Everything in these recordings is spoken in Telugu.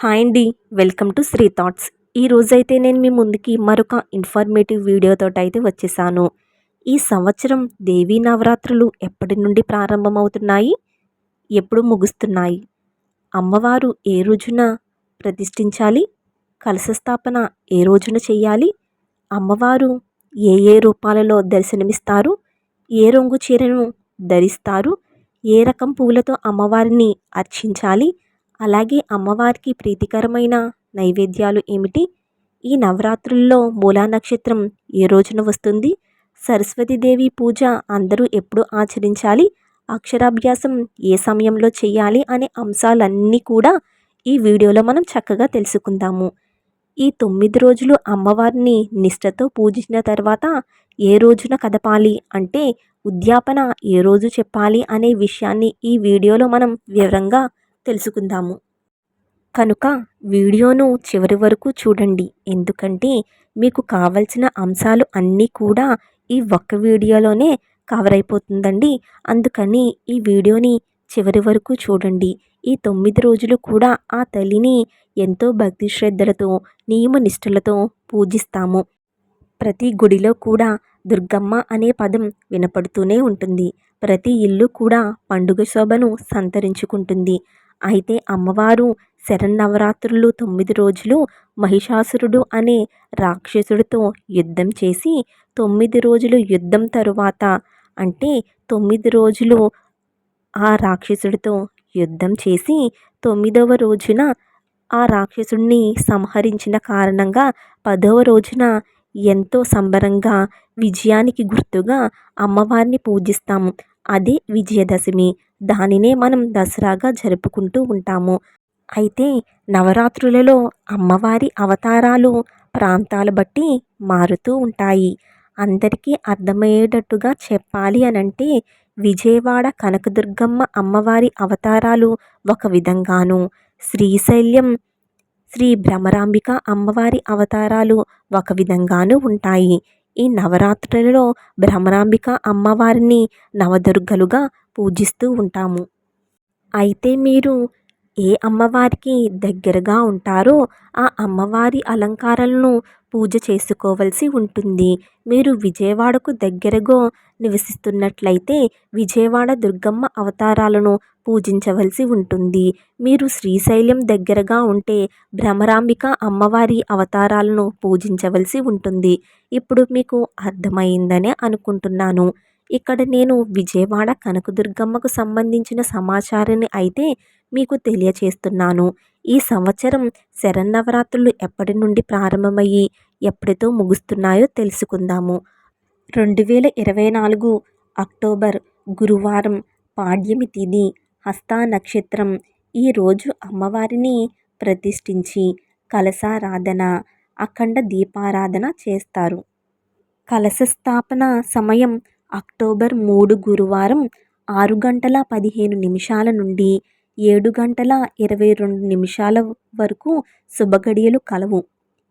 హాయ్ అండి వెల్కమ్ టు శ్రీ థాట్స్. ఈ రోజైతే నేను మీ ముందుకి మరొక ఇన్ఫర్మేటివ్ వీడియోతో అయితే వచ్చేసాను. ఈ సంవత్సరం దేవీ నవరాత్రులు ఎప్పటి నుండి ప్రారంభమవుతున్నాయి? ఎప్పుడు ముగుస్తున్నాయి? అమ్మవారు ఏ రోజున ప్రతిష్ఠించాలి? కలశ స్థాపన ఏ రోజున చేయాలి అమ్మవారు ఏ ఏ రూపాలలో దర్శనమిస్తారు? ఏ రంగు చీరను ధరిస్తారు? ఏ రకం పువ్వులతో అమ్మవారిని అర్చించాలి? అలాగే అమ్మవారికి ప్రీతికరమైన నైవేద్యాలు ఏమిటి? ఈ నవరాత్రుల్లో మూలా నక్షత్రం ఏ రోజున వస్తుంది? సరస్వతీదేవి పూజ అందరూ ఎప్పుడు ఆచరించాలి? అక్షరాభ్యాసం ఏ సమయంలో చేయాలి? అనే అంశాలన్నీ కూడా ఈ వీడియోలో మనం చక్కగా తెలుసుకుందాము. ఈ తొమ్మిది రోజులు అమ్మవారిని నిష్టతో పూజించిన తర్వాత ఏ రోజున కదపాలి? అంటే ఉద్యాపన ఏ రోజు చెప్పాలి? అనే విషయాన్ని ఈ వీడియోలో మనం వివరంగా తెలుసుకుందాము. కనుక వీడియోను చివరి వరకు చూడండి. ఎందుకంటే మీకు కావలసిన అంశాలు అన్నీ కూడా ఈ ఒక్క వీడియోలోనే కవర్ అయిపోతుందండి. అందుకని ఈ వీడియోని చివరి వరకు చూడండి. ఈ తొమ్మిది రోజులు కూడా ఆ తల్లిని ఎంతో భక్తి శ్రద్ధలతో నియమనిష్ఠలతో పూజిస్తాము. ప్రతి గుడిలో కూడా దుర్గమ్మ అనే పదం వినపడుతూనే ఉంటుంది. ప్రతి ఇల్లు కూడా పండుగ శోభను సంతరించుకుంటుంది. అయితే అమ్మవారు శరన్నవరాత్రులు తొమ్మిది రోజులు మహిషాసురుడు అనే రాక్షసుడితో యుద్ధం చేసి తొమ్మిది రోజులు యుద్ధం తరువాత అంటే తొమ్మిది రోజులు ఆ రాక్షసుడితో యుద్ధం చేసి తొమ్మిదవ రోజున ఆ రాక్షసుడిని సంహరించిన కారణంగా పదవ రోజున ఎంతో సంబరంగా విజయానికి గుర్తుగా అమ్మవారిని పూజిస్తాము. అదే విజయదశమి. దానినే మనం దసరాగా జరుపుకుంటూ ఉంటాము. అయితే నవరాత్రులలో అమ్మవారి అవతారాలు ప్రాంతాల బట్టి మారుతూ ఉంటాయి. అందరికీ అర్థమయ్యేటట్టుగా చెప్పాలి అనంటే విజయవాడ కనకదుర్గమ్మ అమ్మవారి అవతారాలు ఒక విధంగాను. శ్రీశైల్యం శ్రీ భ్రమరాంబిక అమ్మవారి అవతారాలు ఒక విధంగాను ఉంటాయి. ఈ నవరాత్రులలో భ్రమరాంబిక అమ్మవారిని నవదుర్గలుగా పూజిస్తూ ఉంటాము. అయితే మీరు ఏ అమ్మవారికి దగ్గరగా ఉంటారో ఆ అమ్మవారి అలంకారాలను పూజ చేసుకోవలసి ఉంటుంది. మీరు విజయవాడకు దగ్గరగా నివసిస్తున్నట్లయితే విజయవాడ దుర్గమ్మ అవతారాలను పూజించవలసి ఉంటుంది. మీరు శ్రీశైలం దగ్గరగా ఉంటే భ్రమరాంబిక అమ్మవారి అవతారాలను పూజించవలసి ఉంటుంది. ఇప్పుడు మీకు అర్థమైందనే అనుకుంటున్నాను. ఇక్కడ నేను విజయవాడ కనకదుర్గమ్మకు సంబంధించిన సమాచారాన్ని అయితే మీకు తెలియచేస్తున్నాను. ఈ సంవత్సరం శరన్నవరాత్రులు ఎప్పటి నుండి ప్రారంభమయ్యి ఎప్పటితో ముగుస్తున్నాయో తెలుసుకుందాము. రెండు వేల ఇరవై నాలుగు అక్టోబర్ గురువారం పాడ్యమి తిథి హస్తా నక్షత్రం ఈరోజు అమ్మవారిని ప్రతిష్ఠించి కలశారాధన అఖండ దీపారాధన చేస్తారు. కలశ స్థాపన సమయం అక్టోబర్ మూడు గురువారం ఆరు గంటల పదిహేను నిమిషాల నుండి ఏడు గంటల ఇరవై రెండు నిమిషాల వరకు శుభగడియలు కలవు.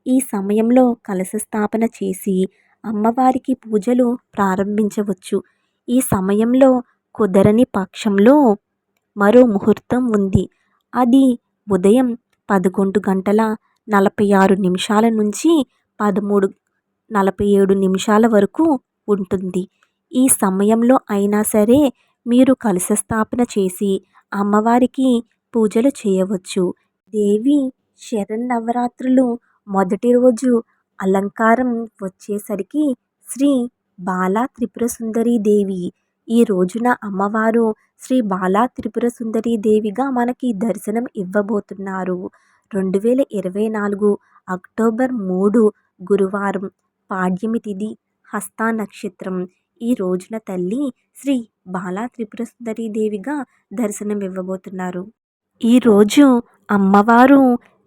ఈ సమయంలో కలశ స్థాపన చేసి అమ్మవారికి పూజలు ప్రారంభించవచ్చు. ఈ సమయంలో కుదరని పక్షంలో మరో ముహూర్తం ఉంది. అది ఉదయం పదకొండు గంటల నలభై ఆరు నిమిషాల నుంచి పదమూడు నలభై ఏడు నిమిషాల వరకు ఉంటుంది. ఈ సమయంలో అయినా సరే మీరు కలశ స్థాపన చేసి అమ్మవారికి పూజలు చేయవచ్చు. దేవి శరన్నవరాత్రులు మొదటి రోజు అలంకారం వచ్చేసరికి శ్రీ బాలా త్రిపుర సుందరి దేవి. ఈ రోజున అమ్మవారు శ్రీ బాలా త్రిపుర సుందరి దేవిగా మనకి దర్శనం ఇవ్వబోతున్నారు. రెండు వేల ఇరవై నాలుగు అక్టోబర్ మూడు గురువారం పాడ్యమి తిథి హస్తా నక్షత్రం. ఈ రోజున తల్లి శ్రీ బాలా త్రిపుర దేవిగా దర్శనమివ్వబోతున్నారు. ఈరోజు అమ్మవారు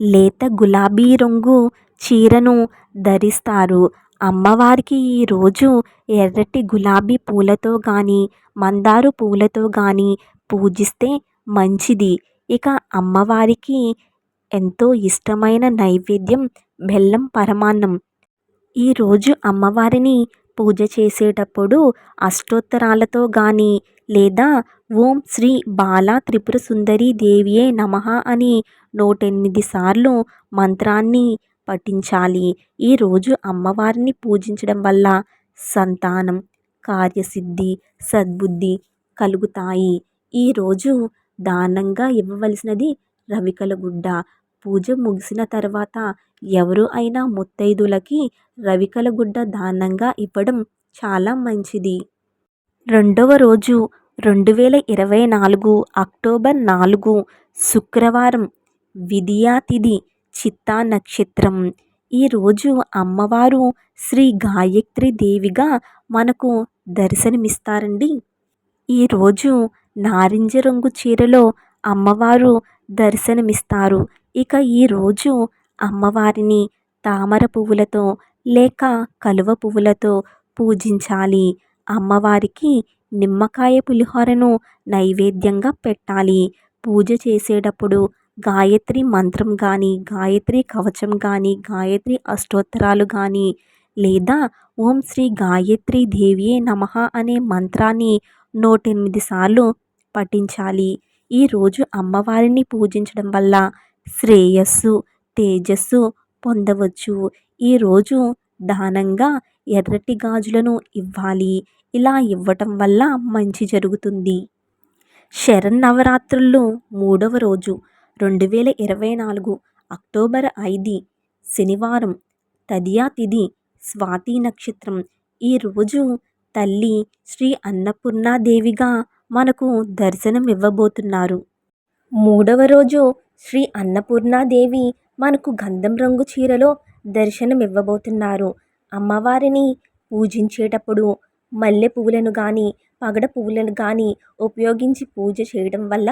లేత గులాబీ రంగు చీరను ధరిస్తారు. అమ్మవారికి ఈరోజు ఎర్రటి గులాబీ పూలతో కానీ మందారు పూలతో కానీ పూజిస్తే మంచిది. ఇక అమ్మవారికి ఎంతో ఇష్టమైన నైవేద్యం బెల్లం పరమాన్నం. ఈరోజు అమ్మవారిని పూజ చేసేటప్పుడు అష్టోత్తరాలతో కానీ లేదా ఓం శ్రీ బాలా త్రిపుర సుందరి దేవియే నమ అని నూటెనిమిది సార్లు మంత్రాన్ని పఠించాలి. ఈరోజు అమ్మవారిని పూజించడం వల్ల సంతానం కార్యసిద్ధి సద్బుద్ధి కలుగుతాయి. ఈరోజు దానంగా ఇవ్వవలసినది రవికల గుడ్డ పూజ ముగిసిన తర్వాత ఎవరు అయినా ముత్తైదులకి రవికల గుడ్డ దానంగా ఇవ్వడం చాలా మంచిది. రెండవ రోజు రెండు వేల ఇరవై నాలుగు అక్టోబర్ నాలుగు శుక్రవారం విధియాతిథి చిత్తా నక్షత్రం. ఈరోజు అమ్మవారు శ్రీ గాయత్రి దేవిగా మనకు దర్శనమిస్తారండి. ఈరోజు నారింజ రంగు చీరలో అమ్మవారు దర్శనమిస్తారు. ఇక ఈరోజు అమ్మవారిని తామర పువ్వులతో లేక కలువ పువ్వులతో పూజించాలి. అమ్మవారికి నిమ్మకాయ పులిహోరను నైవేద్యంగా పెట్టాలి. పూజ చేసేటప్పుడు గాయత్రి మంత్రం కానీ గాయత్రి కవచం కానీ గాయత్రి అష్టోత్తరాలు కానీ లేదా ఓం శ్రీ గాయత్రి దేవియే నమః అనే మంత్రాన్ని నూటెనిమిది సార్లు పఠించాలి. ఈరోజు అమ్మవారిని పూజించడం వల్ల శ్రేయస్సు తేజస్సు పొందవచ్చు. ఈరోజు దానంగా ఎర్రటి గాజులను ఇవ్వాలి. ఇలా ఇవ్వటం వల్ల మంచి జరుగుతుంది. శరన్నవరాత్రుల్లో మూడవ రోజు రెండు వేల ఇరవై నాలుగు అక్టోబర్ ఐదు శనివారం తదియా తిథి స్వాతి నక్షత్రం. ఈరోజు తల్లి శ్రీ అన్నపూర్ణాదేవిగా మనకు దర్శనం ఇవ్వబోతున్నారు మూడవ రోజు శ్రీ అన్నపూర్ణాదేవి మనకు గంధం రంగు చీరలో దర్శనం ఇవ్వబోతున్నారు అమ్మవారిని పూజించేటప్పుడు మల్లె పువ్వులను కానీ పగడ పువ్వులను కానీ ఉపయోగించి పూజ చేయడం వల్ల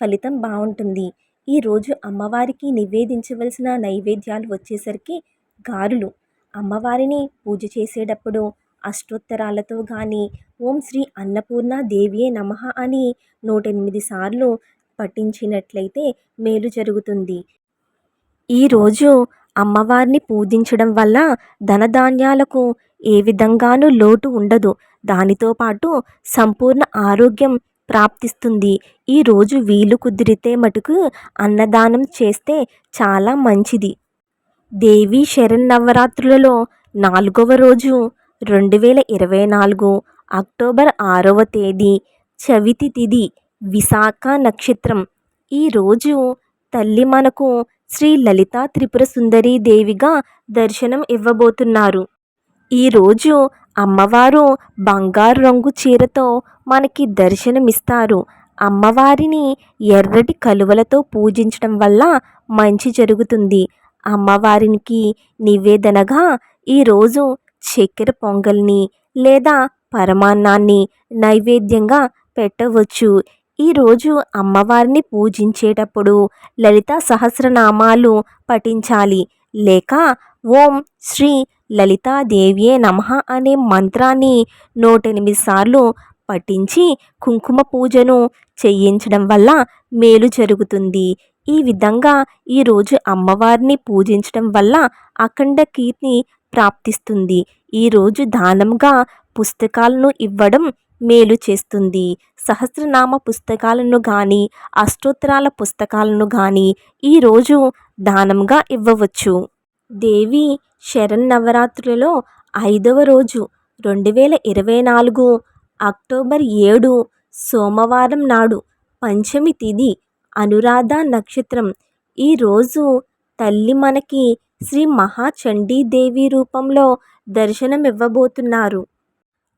ఫలితం బాగుంటుంది ఈరోజు అమ్మవారికి నివేదించవలసిన నైవేద్యాలు వచ్చేసరికి గారులు. అమ్మవారిని పూజ చేసేటప్పుడు అష్టోత్తరాలతో కానీ ఓం శ్రీ అన్నపూర్ణ దేవియే నమః అని నూట ఎనిమిది సార్లు పఠించినట్లయితే మేలు జరుగుతుంది. ఈరోజు అమ్మవారిని పూజించడం వల్ల ధనధాన్యాలకు ఏ విధంగానూ లోటు ఉండదు. దానితో పాటు సంపూర్ణ ఆరోగ్యం ప్రాప్తిస్తుంది. ఈరోజు వీలు కుదిరితే మటుకు అన్నదానం చేస్తే చాలా మంచిది. దేవి శరన్నవరాత్రులలో నాలుగవ రోజు రెండు వేల ఇరవై నాలుగు అక్టోబర్ ఆరవ తేదీ చవితి తిథి విశాఖ నక్షత్రం. ఈరోజు తల్లి మనకు శ్రీ లలితా త్రిపుర సుందరీ దేవిగా దర్శనం ఇవ్వబోతున్నారు. ఈరోజు అమ్మవారు బంగారు రంగు చీరతో మనకి దర్శనమిస్తారు. అమ్మవారిని ఎర్రటి కలువలతో పూజించడం వల్ల మంచి జరుగుతుంది. అమ్మవారికి నివేదనగా ఈరోజు చక్కెర పొంగల్ని లేదా పరమాన్నాన్ని నైవేద్యంగా పెట్టవచ్చు. ఈరోజు అమ్మవారిని పూజించేటప్పుడు లలిత సహస్రనామాలు పఠించాలి. లేక ఓం శ్రీ లలితాదేవ్యే నమః అనే మంత్రాన్ని నూట ఎనిమిది సార్లు పఠించి కుంకుమ పూజను చేయించడం వల్ల మేలు జరుగుతుంది. ఈ విధంగా ఈరోజు అమ్మవారిని పూజించడం వల్ల అఖండ కీర్తి ప్రాప్తిస్తుంది. ఈరోజు దానంగా పుస్తకాలను ఇవ్వడం మేలు చేస్తుంది. సహస్రనామ పుస్తకాలను కానీ అష్టోత్తరాల పుస్తకాలను కానీ ఈరోజు దానంగా ఇవ్వవచ్చు. దేవి శరన్నవరాత్రులలో ఐదవ రోజు రెండు వేల ఇరవై నాలుగు అక్టోబర్ ఏడు సోమవారం నాడు పంచమి తిథి అనురాధ నక్షత్రం. ఈరోజు తల్లి మనకి శ్రీ మహాచండీదేవి రూపంలో దర్శనం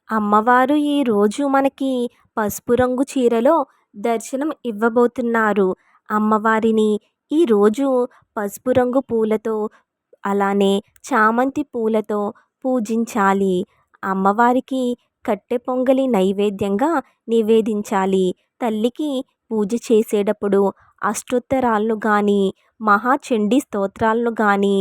అమ్మవారు అమ్మవారు ఈరోజు మనకి పసుపు రంగు చీరలో దర్శనం ఇవ్వబోతున్నారు. అమ్మవారిని ఈరోజు పసుపు రంగు పూలతో అలానే చామంతి పూలతో పూజించాలి. అమ్మవారికి కట్టె పొంగలి నైవేద్యంగా నివేదించాలి. తల్లికి పూజ చేసేటప్పుడు అష్టోత్తరాలను కానీ మహాచండీ స్తోత్రాలను కానీ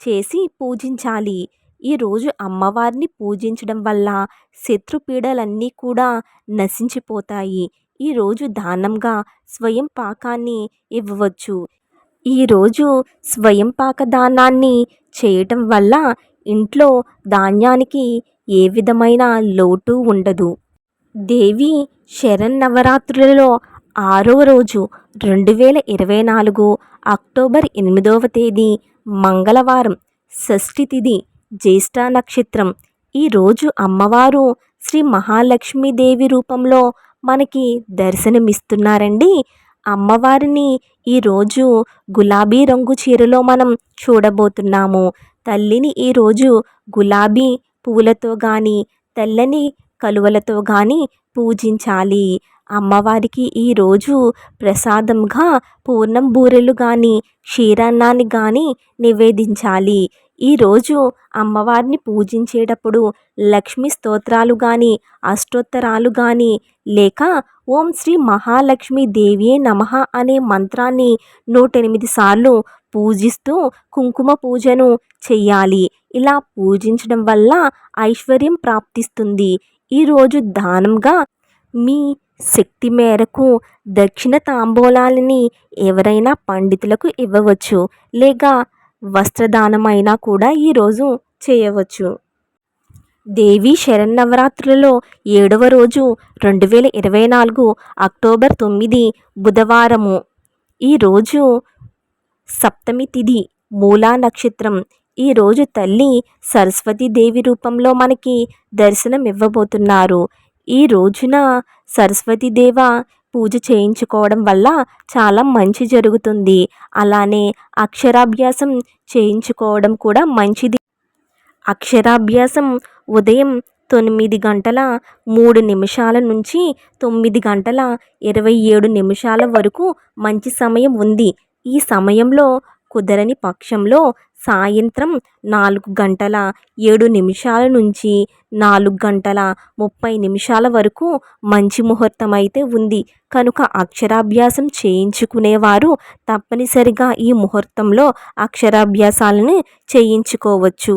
చేసి పూజించాలి. ఈరోజు అమ్మవారిని పూజించడం వల్ల శత్రుపీడలన్నీ కూడా నశించిపోతాయి. ఈరోజు దానంగా స్వయం పాకాన్ని ఇవ్వవచ్చు. ఈరోజు స్వయం పాక దానాన్ని చేయటం వల్ల ఇంట్లో ధాన్యానికి ఏ విధమైన లోటు ఉండదు. దేవి శరన్నవరాత్రులలో ఆరో రోజు రెండు వేల ఇరవై నాలుగు అక్టోబర్ ఎనిమిదవ తేదీ మంగళవారం షష్ఠి తిథి జ్యేష్ఠ నక్షత్రం. ఈరోజు అమ్మవారు శ్రీ మహాలక్ష్మీదేవి రూపంలో మనకి దర్శనమిస్తున్నారండి. అమ్మవారిని ఈరోజు గులాబీ రంగు చీరలో మనం చూడబోతున్నాము. తల్లిని ఈరోజు గులాబీ పువ్వులతో కానీ తెల్లని కలువలతో కానీ పూజించాలి. అమ్మవారికి ఈరోజు ప్రసాదంగా పూర్ణం బూరెలు కానీ క్షీరాన్నాన్ని కానీ నివేదించాలి. ఈరోజు అమ్మవారిని పూజించేటప్పుడు లక్ష్మీ స్తోత్రాలు కానీ అష్టోత్తరాలు కానీ లేక ఓం శ్రీ మహాలక్ష్మి దేవియే నమః అనే మంత్రాన్ని నూట ఎనిమిది సార్లు పూజిస్తూ కుంకుమ పూజను చెయ్యాలి. ఇలా పూజించడం వల్ల ఐశ్వర్యం ప్రాప్తిస్తుంది. ఈరోజు దానంగా మీ శక్తి మేరకు దక్షిణ తాంబూలాలని ఎవరైనా పండితులకు ఇవ్వవచ్చు. లేక వస్త్రదానమైనా కూడా ఈరోజు చేయవచ్చు. దేవి శరన్నవరాత్రులలో ఏడవ రోజు రెండు వేల ఇరవై నాలుగు అక్టోబర్ తొమ్మిది బుధవారము. ఈరోజు సప్తమి తిథి మూలా నక్షత్రం. ఈరోజు తల్లి సరస్వతీదేవి రూపంలో మనకి దర్శనం ఇవ్వబోతున్నారు ఈ రోజున సరస్వతీదేవ పూజ చేయించుకోవడం వల్ల చాలా మంచి జరుగుతుంది. అలానే అక్షరాభ్యాసం చేయించుకోవడం కూడా మంచిది. అక్షరాభ్యాసం ఉదయం తొమ్మిది గంటల మూడు నిమిషాల నుంచి తొమ్మిది గంటల ఇరవై ఏడు నిమిషాల వరకు మంచి సమయం ఉంది. ఈ సమయంలో కుదరని పక్షంలో సాయంత్రం నాలుగు గంటల ఏడు నిమిషాల నుంచి నాలుగు గంటల ముప్పై నిమిషాల వరకు మంచి ముహూర్తం అయితే ఉంది. కనుక అక్షరాభ్యాసం చేయించుకునేవారు తప్పనిసరిగా ఈ ముహూర్తంలో అక్షరాభ్యాసాలను చేయించుకోవచ్చు.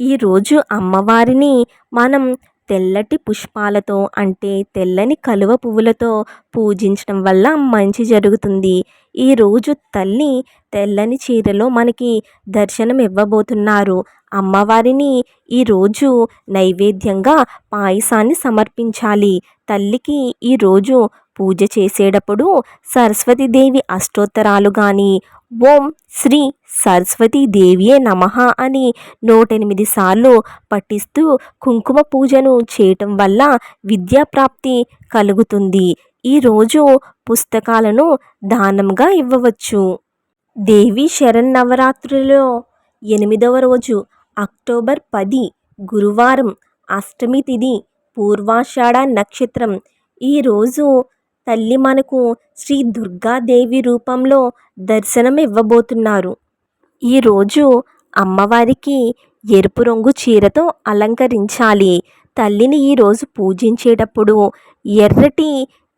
ఈరోజు అమ్మవారిని మనం తెల్లటి పుష్పాలతో అంటే తెల్లని కలువ పువ్వులతో పూజించడం వల్ల మంచి జరుగుతుంది. ఈరోజు తల్లి తెల్లని చీరలో మనకి దర్శనం ఇవ్వబోతున్నారు. అమ్మవారిని ఈరోజు నైవేద్యంగా పాయసాన్ని సమర్పించాలి. తల్లికి ఈరోజు పూజ చేసేటప్పుడు సరస్వతీదేవి అష్టోత్తరాలు కానీ ఓం శ్రీ సరస్వతీదేవియే నమ అని నూట ఎనిమిది సార్లు పఠిస్తూ కుంకుమ పూజను చేయటం వల్ల విద్యాప్రాప్తి కలుగుతుంది. ఈరోజు పుస్తకాలను దానంగా ఇవ్వవచ్చు. దేవి శరణ్ నవరాత్రులలో ఎనిమిదవ రోజు అక్టోబర్ పది గురువారం అష్టమి తిథి పూర్వాషాఢ నక్షత్రం. ఈరోజు తల్లి మనకు శ్రీ దుర్గాదేవి రూపంలో దర్శనం ఇవ్వబోతున్నారు. ఈరోజు అమ్మవారికి ఎరుపు రంగు చీరతో అలంకరించాలి. తల్లిని ఈరోజు పూజించేటప్పుడు ఎర్రటి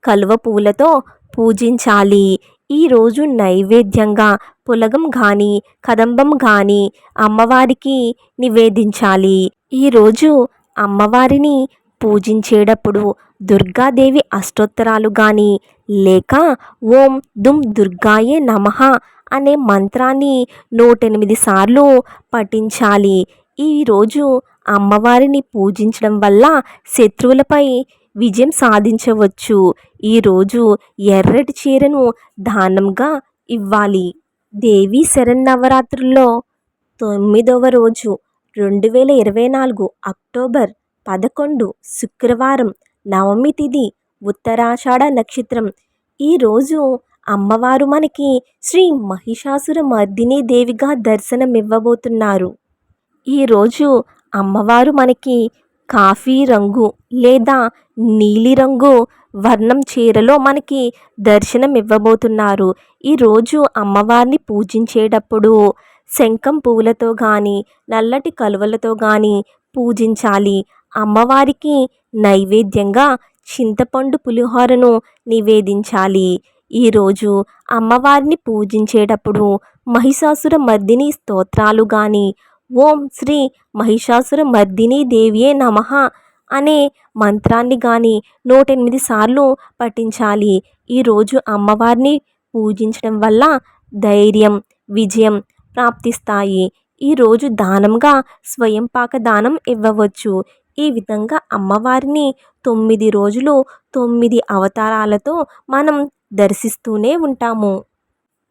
కలువ పువ్వులతో పూజించాలి. ఈరోజు నైవేద్యంగా పులగం కానీ కదంబం కానీ అమ్మవారికి నివేదించాలి. ఈరోజు అమ్మవారిని పూజించేటప్పుడు దుర్గాదేవి అష్టోత్తరాలు కానీ లేక ఓం దుమ్ దుర్గాయే నమః అనే మంత్రాన్ని నూట ఎనిమిది సార్లు పఠించాలి. ఈరోజు అమ్మవారిని పూజించడం వల్ల శత్రువులపై విజయం సాధించవచ్చు. ఈరోజు ఎర్రటి చీరను దానంగా ఇవ్వాలి. దేవి శరన్నవరాత్రుల్లో తొమ్మిదవ రోజు రెండు వేల ఇరవై నాలుగు అక్టోబర్ పదకొండు శుక్రవారం నవమి తిథి ఉత్తరాషాఢ నక్షత్రం. ఈరోజు అమ్మవారు మనకి శ్రీ మహిషాసుర మర్దిని దేవిగా దర్శనం ఇవ్వబోతున్నారు ఈరోజు అమ్మవారు మనకి కాఫీ రంగు లేదా నీలిరంగు వర్ణం చీరలో మనకి దర్శనం ఇవ్వబోతున్నారు. ఈరోజు అమ్మవారిని పూజించేటప్పుడు శంఖం పువ్వులతో కానీ నల్లటి కలువలతో కానీ పూజించాలి. అమ్మవారికి నైవేద్యంగా చింతపండు పులిహోరను నివేదించాలి. ఈరోజు అమ్మవారిని పూజించేటప్పుడు మహిషాసుర మర్దిని స్తోత్రాలు కానీ ఓం శ్రీ మహిషాసుర మర్దిని దేవియే నమః అనే మంత్రాన్ని కానీ నూట ఎనిమిది సార్లు పఠించాలి. ఈరోజు అమ్మవారిని పూజించడం వల్ల ధైర్యం విజయం ప్రాప్తిస్తాయి. ఈరోజు దానంగా స్వయం పాక దానం ఇవ్వవచ్చు. ఈ విధంగా అమ్మవారిని తొమ్మిది రోజులు తొమ్మిది అవతారాలతో మనం దర్శిస్తూనే ఉంటాము.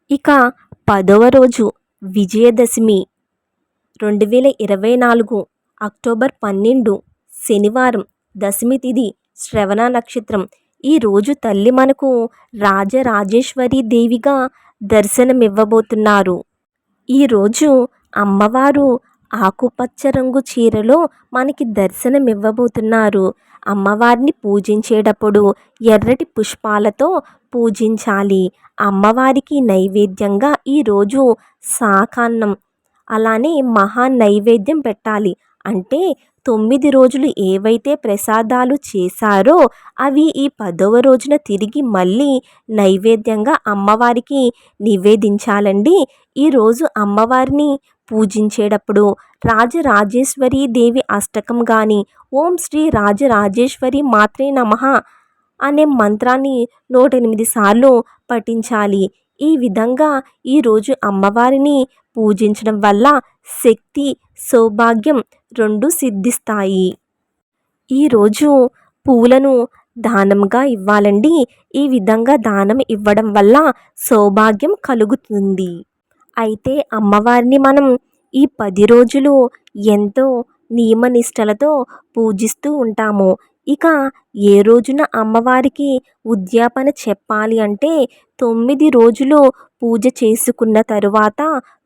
ఇక పదవ రోజు విజయదశమి. రెండు వేల ఇరవై నాలుగు అక్టోబర్ పన్నెండు శనివారం దశమి తిథి శ్రవణ నక్షత్రం. ఈరోజు తల్లి మనకు రాజరాజేశ్వరి దేవిగా దర్శనమివ్వబోతున్నారు. ఈరోజు అమ్మవారు ఆకుపచ్చ రంగు చీరలో మనకి దర్శనమివ్వబోతున్నారు. అమ్మవారిని పూజించేటప్పుడు ఎర్రటి పుష్పాలతో పూజించాలి. అమ్మవారికి నైవేద్యంగా ఈరోజు శాకాన్నం అలానే మహా నైవేద్యం పెట్టాలి. అంటే తొమ్మిది రోజులు ఏవైతే ప్రసాదాలు చేశారో అవి ఈ పదవ రోజున తిరిగి మళ్ళీ నైవేద్యంగా అమ్మవారికి నివేదించాలండి. ఈరోజు అమ్మవారిని పూజించేటప్పుడు రాజరాజేశ్వరి దేవి అష్టకం కానీ ఓం శ్రీ రాజరాజేశ్వరి మాత్రే నమ అనే మంత్రాన్ని నూట ఎనిమిది సార్లు పఠించాలి. ఈ విధంగా ఈరోజు అమ్మవారిని పూజించడం వల్ల శక్తి సౌభాగ్యం రెండు సిద్ధిస్తాయి. ఈరోజు పూలను దానంగా ఇవ్వాలండి. ఈ విధంగా దానం ఇవ్వడం వల్ల సౌభాగ్యం కలుగుతుంది. అయితే అమ్మవారిని మనం ఈ పది రోజులు ఎంతో నియమనిష్టలతో పూజిస్తూ ఉంటాము. ఇక ఏ రోజున అమ్మవారికి ఉద్యాపన చెప్పాలి అంటే తొమ్మిది రోజులు పూజ చేసుకున్న తరువాత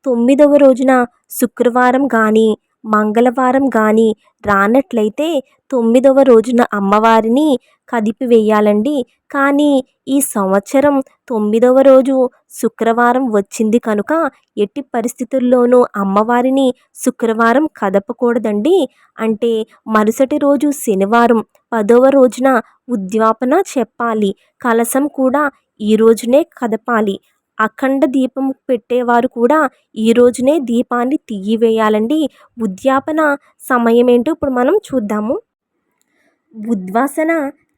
తొమ్మిదవ రోజున శుక్రవారం కానీ మంగళవారం కానీ రానట్లయితే తొమ్మిదవ రోజున అమ్మవారిని కదిపివేయాలండి. కానీ ఈ సంవత్సరం తొమ్మిదవ రోజు శుక్రవారం వచ్చింది కనుక ఎట్టి పరిస్థితుల్లోనూ అమ్మవారిని శుక్రవారం కదపకూడదండి. అంటే మరుసటి రోజు శనివారం పదవ రోజున ఉద్యాపన చెప్పాలి. కలశం కూడా ఈ రోజునే కదపాలి. అఖండ దీపం పెట్టేవారు కూడా ఈ రోజునే దీపాన్ని తీయివేయాలండి. ఉద్యాపన సమయం ఏంటో ఇప్పుడు మనం చూద్దాము. ఉద్వాసన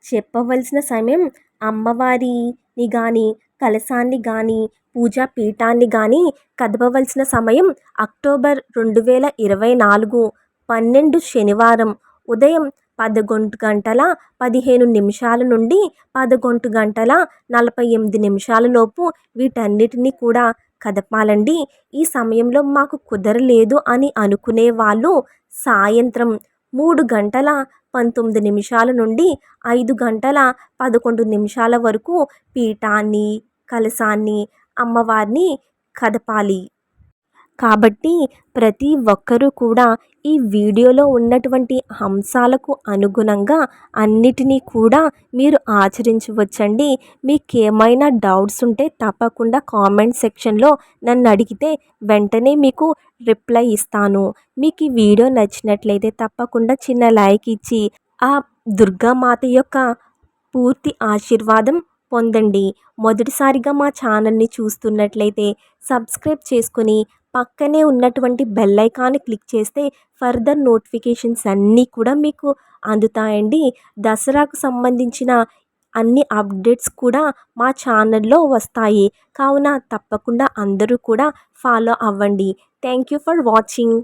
చెప్పవలసిన సమయం అమ్మవారిని కానీ కలశాన్ని కానీ పూజా పీఠాన్ని కానీ కదపవలసిన సమయం అక్టోబర్ రెండు వేల ఇరవై నాలుగు పన్నెండు శనివారం ఉదయం పదకొండు గంటల పదిహేను నిమిషాల నుండి పదకొండు గంటల నలభై ఎనిమిది నిమిషాల లోపు వీటన్నిటిని కూడా కదపాలండి. ఈ సమయంలో మాకు కుదరలేదు అని అనుకునే వాళ్ళు సాయంత్రం మూడు గంటల పంతొమ్మిది నిమిషాల నుండి ఐదు గంటల పదకొండు నిమిషాల వరకు పీఠాన్ని కలశాన్ని అమ్మవారిని కదపాలి. కాబట్టి ప్రతి ఒక్కరూ కూడా ఈ వీడియోలో ఉన్నటువంటి అంశాలకు అనుగుణంగా అన్నిటినీ కూడా మీరు ఆచరించవచ్చండి. మీకు ఏమైనా డౌట్స్ ఉంటే తప్పకుండా కామెంట్ సెక్షన్లో నన్ను అడిగితే వెంటనే మీకు రిప్లై ఇస్తాను. మీకు ఈ వీడియో నచ్చినట్లయితే తప్పకుండా చిన్న లైక్ ఇచ్చి ఆ దుర్గామాత యొక్క పూర్తి ఆశీర్వాదం పొందండి. మొదటిసారిగా మా ఛానల్ని చూస్తున్నట్లయితే సబ్స్క్రైబ్ చేసుకుని పక్కనే ఉన్నటువంటి బెల్ ఐకాన్ని క్లిక్ చేస్తే ఫర్దర్ నోటిఫికేషన్స్ అన్నీ కూడా మీకు అందుతాయండి. దసరాకు సంబంధించిన అన్ని అప్డేట్స్ కూడా మా ఛానల్లో వస్తాయి. కావున తప్పకుండా అందరూ కూడా ఫాలో అవ్వండి. Thank you for watching